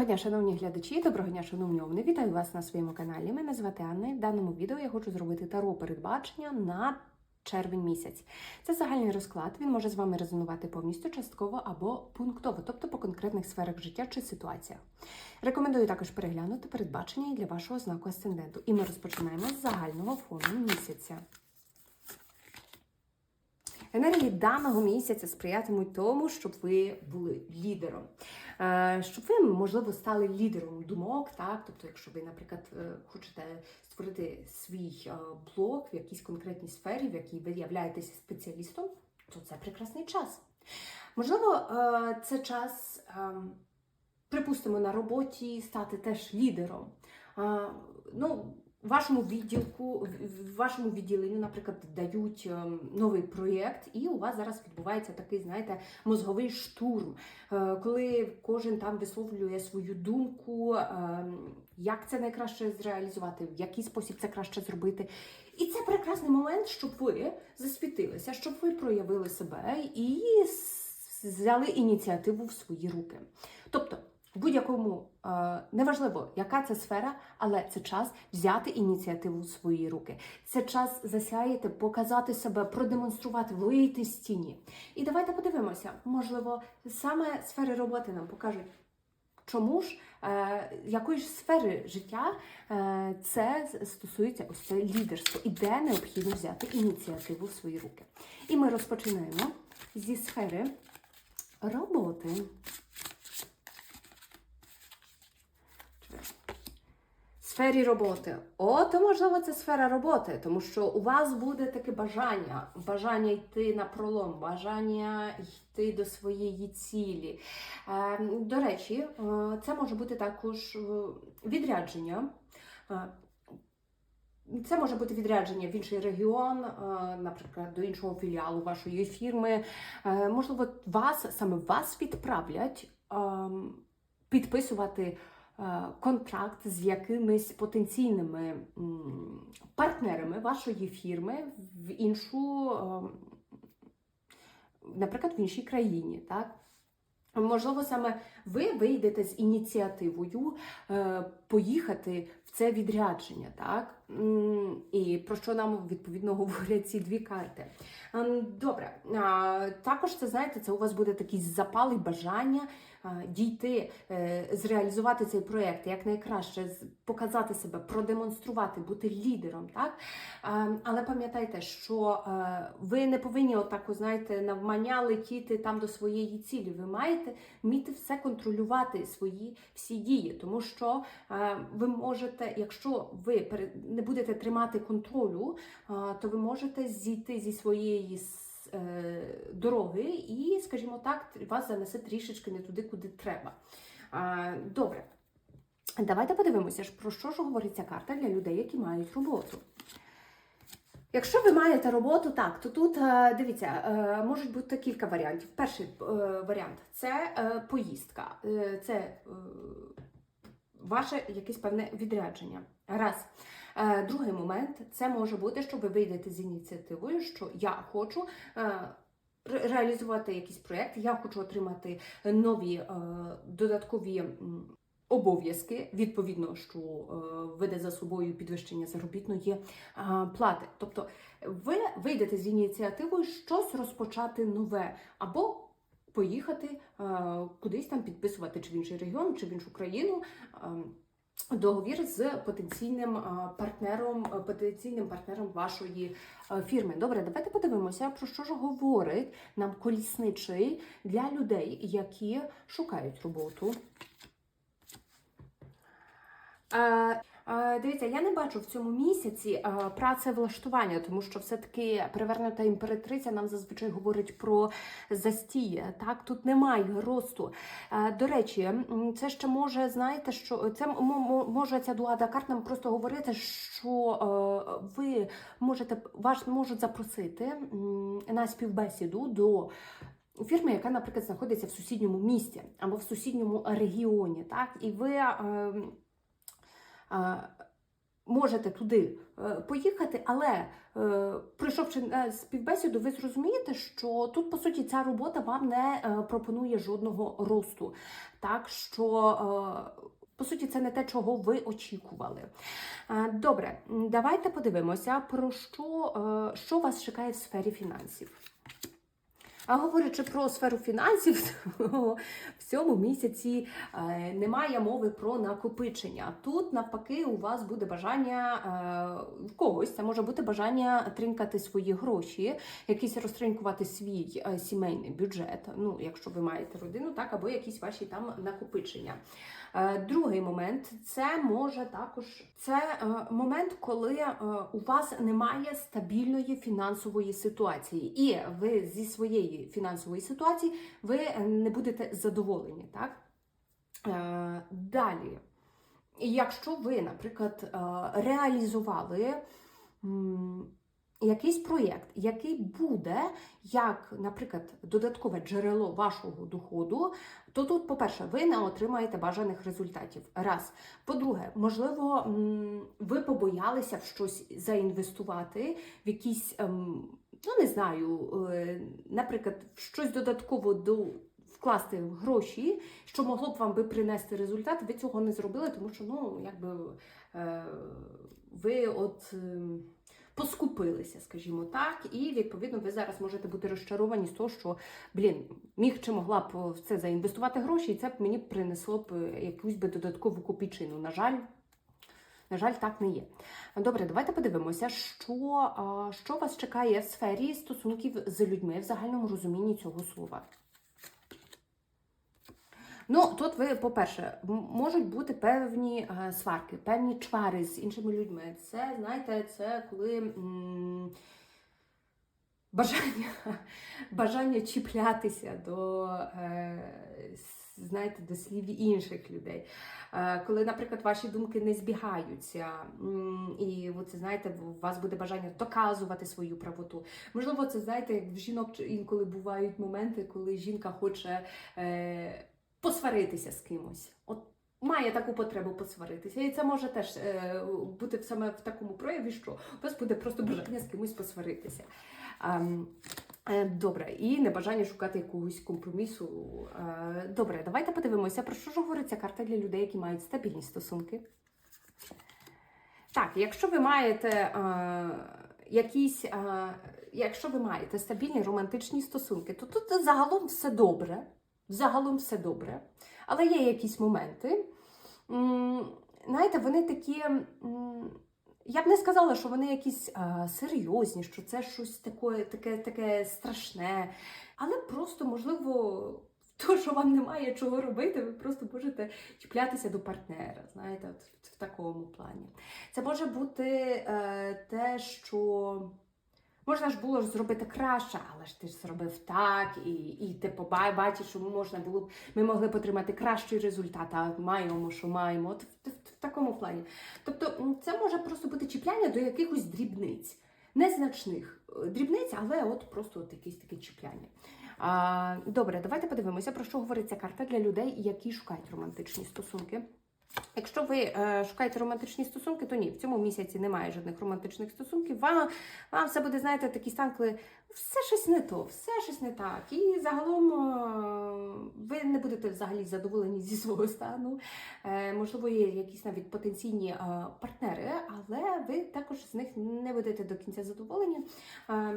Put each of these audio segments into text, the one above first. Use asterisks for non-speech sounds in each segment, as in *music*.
Доброго дня, шановні глядачі, доброго дня, шановні овни. Вітаю вас на своєму каналі. Мене звати Анна. В даному відео я хочу зробити таро передбачення на червень місяць. Це загальний розклад. Він може з вами резонувати повністю, частково або пунктово, тобто по конкретних сферах життя чи ситуаціях. Рекомендую також переглянути передбачення для вашого знаку асценденту. І ми розпочинаємо з загального фону місяця. Енергії даного місяця сприятимуть тому, щоб ви були лідером. Е, Щоб ви, можливо, стали лідером думок, так? Тобто, якщо ви, наприклад, е, хочете створити свій е, блог в якійсь конкретній сфері, в якій ви являєтеся спеціалістом, то це прекрасний час. Можливо, це час, е, припустимо, на роботі стати теж лідером. Ну, вашому відділку, в- вашому відділенню, наприклад, дають ем, новий проєкт, і у вас зараз відбувається такий, знаєте, мозговий штурм, е, коли кожен там висловлює свою думку, ем, як це найкраще зреалізувати, в який спосіб це краще зробити. І це прекрасний момент, щоб ви засвітилися, щоб ви проявили себе і взяли ініціативу в свої руки. Тобто, будь-якому е, неважливо, яка це сфера, але це час взяти ініціативу в свої руки. Це час засяяти, показати себе, продемонструвати, вийти з тіні. І давайте подивимося, можливо, саме сфери роботи нам покажуть. Чому ж е, якої ж сфери життя е, це стосується ось це лідерство і де необхідно взяти ініціативу в свої руки? І ми розпочинаємо зі сфери роботи. Сфері роботи. О, то можливо це сфера роботи, тому що у вас буде таке бажання, бажання йти на пролом, бажання йти до своєї цілі. Е, до речі, е, це може бути також е, відрядження. Це може бути відрядження в інший регіон, наприклад, до іншого філіалу вашої фірми. Можливо, вас саме вас відправлять ем, підписувати контракт з якимись потенційними партнерами вашої фірми в іншу, ем, наприклад, в іншій країні. Так? Можливо, саме ви вийдете з ініціативою е, поїхати в це відрядження, так? І про що нам відповідно *laughs* говорять ці дві карти. Ем, Добре, також це знаєте, це у вас буде такий запал і бажання дійти, е, зреалізувати цей проєкт як найкраще, з- показати себе, продемонструвати, бути лідером. Так? Ем, Але пам'ятайте, що е, ви не повинні отак, знаєте, навмання летіти там до своєї цілі. Ви маєте вміти все контролювати свої всі дії, тому що е, ви можете, якщо ви не будете тримати контролю, е, то ви можете зійти зі своєї с- е, дороги і, скажімо так, вас занесе трішечки не туди, куди треба. Добре. Давайте подивимося, про що ж говорить ця карта для людей, які мають роботу. Якщо ви маєте роботу, так, то тут е, дивіться, е, можуть бути кілька варіантів. Перший варіант це поїздка, це ваше якесь певне відрядження. Раз. Е, Другий момент це може бути, що ви вийдете з ініціативою, що я хочу е, реалізувати якийсь проєкт, я хочу отримати нові е, додаткові. Обов'язки, відповідно, що е, веде за собою підвищення заробітної е, плати. Тобто ви вийдете з ініціативою щось розпочати нове, або поїхати е, кудись там підписувати чи в інший регіон, чи в іншу країну. е, Договір з потенційним е, партнером, е, потенційним партнером вашої е, фірми. Добре, давайте подивимося, про що ж говорить нам колісничий для людей, які шукають роботу. Е, Дивіться, я не бачу в цьому місяці е, працевлаштування, тому що все-таки перевернута імператриця нам зазвичай говорить про застіє. Так, тут немає росту. Е, До речі, це ще може, знаєте, що це може ця дуада карт нам просто говорити, що ви можете вас можуть запросити на співбесіду до. Фірми, яка, наприклад, знаходиться в сусідньому місті або в сусідньому регіоні, так, і ви можете туди е, поїхати, але е, прийшовши на співбесіду, ви зрозумієте, що тут, по суті, ця робота вам не е, пропонує жодного росту. Так що, е, по суті, це не те, чого ви очікували. Е, Добре, давайте подивимося, про що, е, що вас чекає в сфері фінансів. А говорячи про сферу фінансів, *laughs* то в цьому місяці е, немає мови про накопичення. Тут навпаки у вас буде бажання е, в когось, це може бути бажання тринкати свої гроші, якийсь розтринкувати свій е, сімейний бюджет. Ну, якщо ви маєте родину, так або якісь ваші там накопичення. Другий момент це може також це момент, коли у вас немає стабільної фінансової ситуації, і ви зі своєї фінансової ситуації ви не будете задоволені. Так? Е, Далі, якщо ви, наприклад, е, реалізували якийсь проєкт, який буде як, наприклад, додаткове джерело вашого доходу, то тут, по-перше, ви не отримаєте бажаних результатів. Раз. По-друге, можливо, ви побоялися в щось заінвестувати, в якісь, ем, ну не знаю, е, наприклад, щось додатково до. Вкласти гроші, що могло б вам би принести результат, ви цього не зробили, тому що ну якби е, ви от е, поскупилися, скажімо так, і відповідно ви зараз можете бути розчаровані з того, що блін, міг чи могла б в це заінвестувати гроші, і це б мені принесло б е, якусь би додаткову копійчину. На жаль. На жаль, так не є. Добре, давайте подивимося, що, що вас чекає в сфері стосунків з людьми в загальному розумінні цього слова. Ну, тут ви, по-перше, можуть бути певні сварки, певні чвари з іншими людьми. Це, знаєте, це коли бажання, *laughs* бажання чіплятися до, е, знаєте, до слів інших людей. Е, коли, наприклад, ваші думки не збігаються, і от, знаєте, у вас буде бажання доказувати свою правоту. Можливо, це знаєте, як в жінок інколи бувають моменти, коли жінка хоче. Е, посваритися з кимось. От має таку потребу посваритися. І це може теж е, бути саме в такому прояві, що у вас буде просто бажання з кимось посваритися. Ем, Добре, і небажання шукати якогось компромісу. Е, Добре, давайте подивимося, про що ж говорить ця карта для людей, які мають стабільні стосунки. Так, якщо ви маєте е, якісь, е, якщо ви маєте стабільні романтичні стосунки, то тут загалом все добре. Загалом все добре. Але є якісь моменти. Знаєте, вони такі. Я б не сказала, що вони якісь е, серйозні, що це щось таке, таке, таке страшне. Але просто, можливо, *laughs* то, що вам немає чого робити, ви просто можете чіплятися до партнера. Знаєте, от в, такому плані. Це може бути е, те, що. Можна ж було зробити краще, але ж ти ж зробив так, і, і ти побай, бачиш, що можна було б, ми могли б отримати кращий результат, а маємо, що маємо. От в, в такому плані. Тобто це може просто бути чіпляння до якихось дрібниць, незначних е, дрібниць, але от просто от якісь таке чіпляння. А, добре, давайте подивимося, про що говорить ця карта для людей, які шукають романтичні стосунки. Якщо ви е, шукаєте романтичні стосунки, то ні, в цьому місяці немає жодних романтичних стосунків. Вам, вам все буде, знаєте, такий стан, коли все щось не то, все щось не так. І загалом е, ви не будете взагалі задоволені зі свого стану. Е, можливо, є якісь навіть потенційні е, партнери, але ви також з них не будете до кінця задоволені. Е,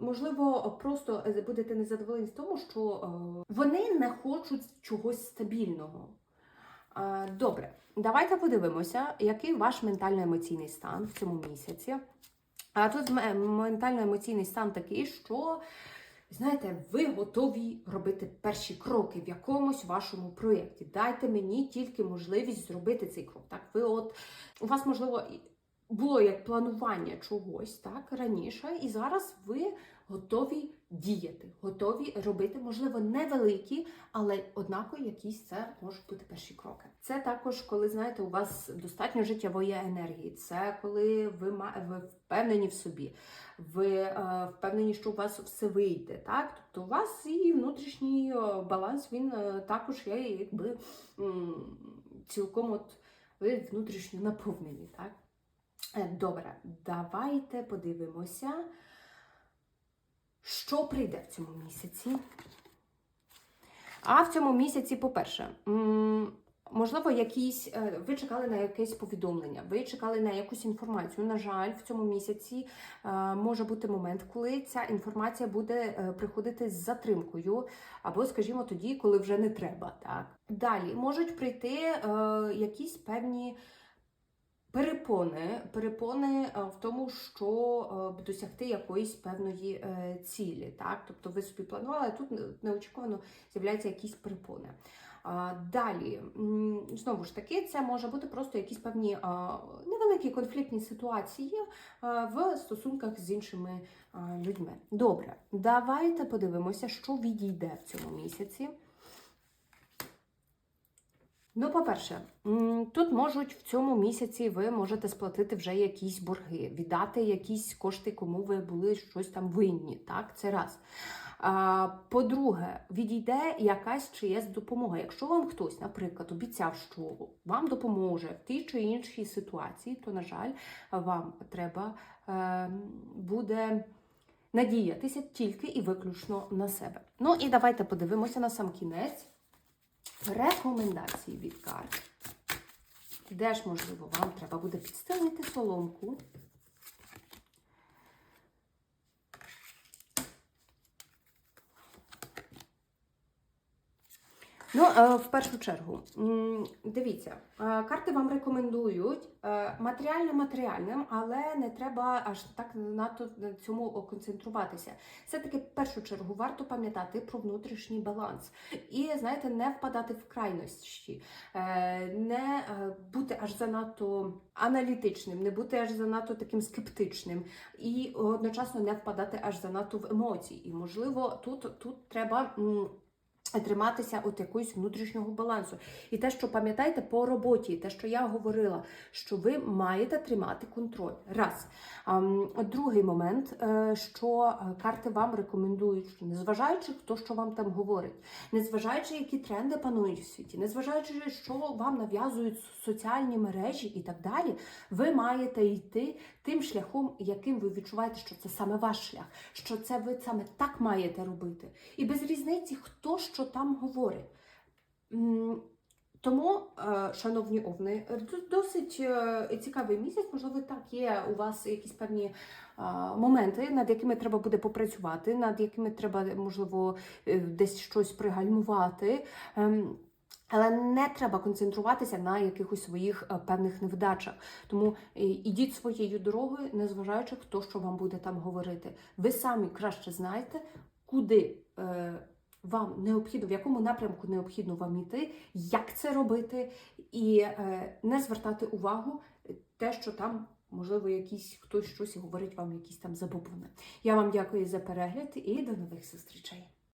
можливо, просто будете незадоволені в тому, що е, вони не хочуть чогось стабільного. Е, Добре, давайте подивимося, який ваш ментально-емоційний стан в цьому місяці. А тут ментально-емоційний стан такий, що, знаєте, ви готові робити перші кроки в якомусь вашому проєкті. Дайте мені тільки можливість зробити цей крок. Так, ви от у вас, можливо, було як планування чогось так раніше, і зараз ви готові діяти, готові робити, можливо, невеликі, але однаково якісь це можуть бути перші кроки. Це також, коли знаєте, у вас достатньо життєвої енергії. Це коли ви ви впевнені в собі, ви е, впевнені, що у вас все вийде. Так, тобто у вас і внутрішній е, баланс він е, також є, якби цілком от ви внутрішньо наповнені, так. Е, Добре, давайте подивимося, що прийде в цьому місяці. А в цьому місяці, по-перше, можливо, якісь, е, ви чекали на якесь повідомлення, ви чекали на якусь інформацію. На жаль, в цьому місяці е, може бути момент, коли ця інформація буде е, приходити з затримкою, або, скажімо, тоді, коли вже не треба. Так? Далі можуть прийти якісь певні. Перепони, перепони е, в тому, що е, досягти якоїсь певної е, цілі, так тобто ви собі планували, а тут неочікувано з'являються якісь перепони. Далі, знову ж таки, це може бути просто якісь певні невеликі конфліктні ситуації в стосунках з іншими людьми. Добре, давайте подивимося, що відійде в цьому місяці. Ну, по-перше, тут можуть в цьому місяці ви можете сплатити вже якісь борги, віддати якісь кошти, кому ви були щось там винні. Так, це раз. По-друге, відійде якась чиясь допомога. Якщо вам хтось, наприклад, обіцяв, що вам допоможе в тій чи іншій ситуації, то, на жаль, вам треба е, буде надіятися тільки і виключно на себе. Ну і давайте подивимося на сам кінець. Рекомендації від карт. Де ж, можливо, вам треба буде підстелити соломку. Ну, е, в першу чергу, дивіться, е, карти вам рекомендують е, матеріальне матеріальним, але не треба аж так на цьому концентруватися. Все-таки в першу чергу варто пам'ятати про внутрішній баланс і, знаєте, не впадати в крайності, не бути аж занадто аналітичним, не бути аж занадто таким скептичним і одночасно не впадати аж занадто в емоції. І, можливо, тут, тут треба. Триматися от якогось внутрішнього балансу. І те, що пам'ятаєте по роботі, те, що я говорила, що ви маєте тримати контроль. Раз. Другий момент, е, що е, карти вам рекомендують, що незважаючи хто що вам там говорить, незважаючи, які тренди панують в світі, незважаючи, що вам нав'язують соціальні мережі і так далі, ви маєте йти тим шляхом, яким ви відчуваєте, що це саме ваш шлях, що це ви саме так маєте робити. І без різниці, хто що там говорить. Тому, е, шановні овни, досить е, цікавий місяць. Можливо, так є у вас якісь певні е, моменти, над якими треба буде попрацювати, над якими треба, можливо, десь щось пригальмувати. Але не треба концентруватися на якихось своїх е, певних невдачах. Тому е, ідіть своєю дорогою, незважаючи хто що вам буде там говорити. Ви самі краще знаєте, куди е, вам необхідно, в якому напрямку необхідно вам іти, як це робити, і не звертати увагу те, що там. Можливо, якийсь хтось щось говорить вам, якісь там забобони. Я вам дякую за перегляд і до нових зустрічей.